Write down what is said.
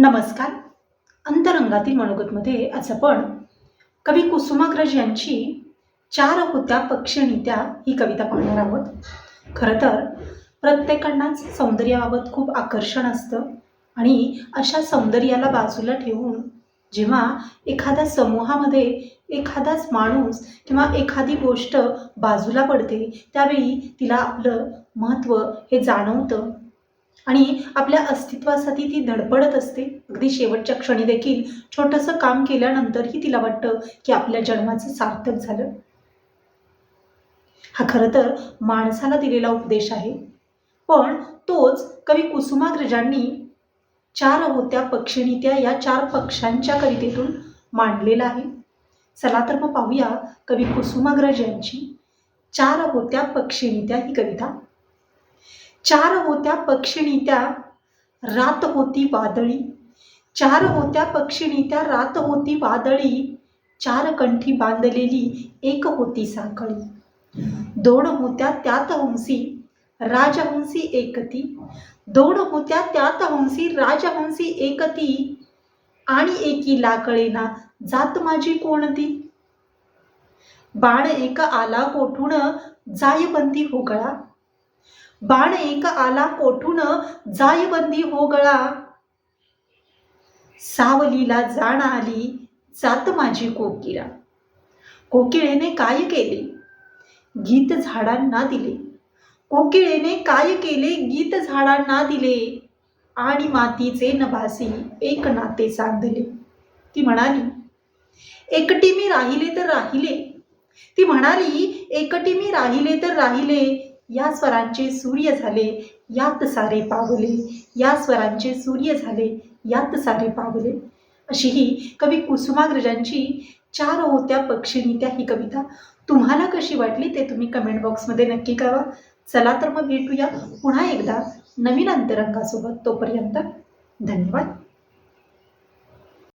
नमस्कार. अंतरंगातील मनोगतमध्ये आज आपण कवी कुसुमाग्रज यांची चार होत्या पक्षिणीत्या ही कविता पाहणार आहोत. खरं तर प्रत्येकांनाच सौंदर्याबाबत खूप आकर्षण असतं आणि अशा सौंदर्याला बाजूला ठेवून जेव्हा एखाद्या समूहामध्ये एखादाच माणूस किंवा एखादी गोष्ट बाजूला पडते त्यावेळी तिला आपलं महत्त्व हे जाणवतं. आणि आपल्या अस्तित्वासाठी ती धडपडत असते. अगदी शेवटच्या क्षणी देखील छोटंसं काम केल्यानंतरही तिला वाटतं की आपल्या जन्माचं सार्थक झालं. हा खरं तर माणसाला दिलेला उपदेश आहे. पण तोच कवी कुसुमाग्रजांनी चार होत्या पक्षिणीत्या या चार पक्षांच्या कवितेतून मांडलेला आहे. चला तर मग पाहूया कवी कुसुमाग्रज यांची चार होत्या पक्षिणीत्या ही कविता. चार होत्या पक्षिणीत्या रात होती वादळी. चार होत्या पक्षिणी त्या रात होती वादळी. चार कंठी बांधलेली एक होती साखळी. दोन होत्या त्यात हंसी राजहंसी एकती. दोन होत्या त्यात हंसी राजहंसी एकती. आणि एकी लाकळेना जात माझी कोणती? बाण एक आला कोठून जायबंदी होगळा. बाण एक आला कोठून? जायबंदी हो गळा. सावलीला जाण आली जात माझी कोकिळा कोकिळेने काय केले? गीत झाडांना दिले. कोकिळेने काय केले? गीत झाडांना दिले. आणि मातीचे नभासी एक नाते सांधले ती म्हणाली एकटी मी राहिले तर राहिले. ती म्हणाली एकटी मी राहिले तर राहिले. या स्वरांचे सूर्य झाले यात सारे पावले या स्वरांचे सूर्य झाले यात सारे पावले. अशी ही कवी कुसुमाग्रजांची चार होत्या पक्षिणी त्या ही कविता. तुम्हाला कशी वाटली ते तुम्ही कमेंट बॉक्समध्ये नक्की कळवा. चला तर मग भेटूया पुन्हा एकदा नवीन अंतरंगासोबत. तोपर्यंत धन्यवाद.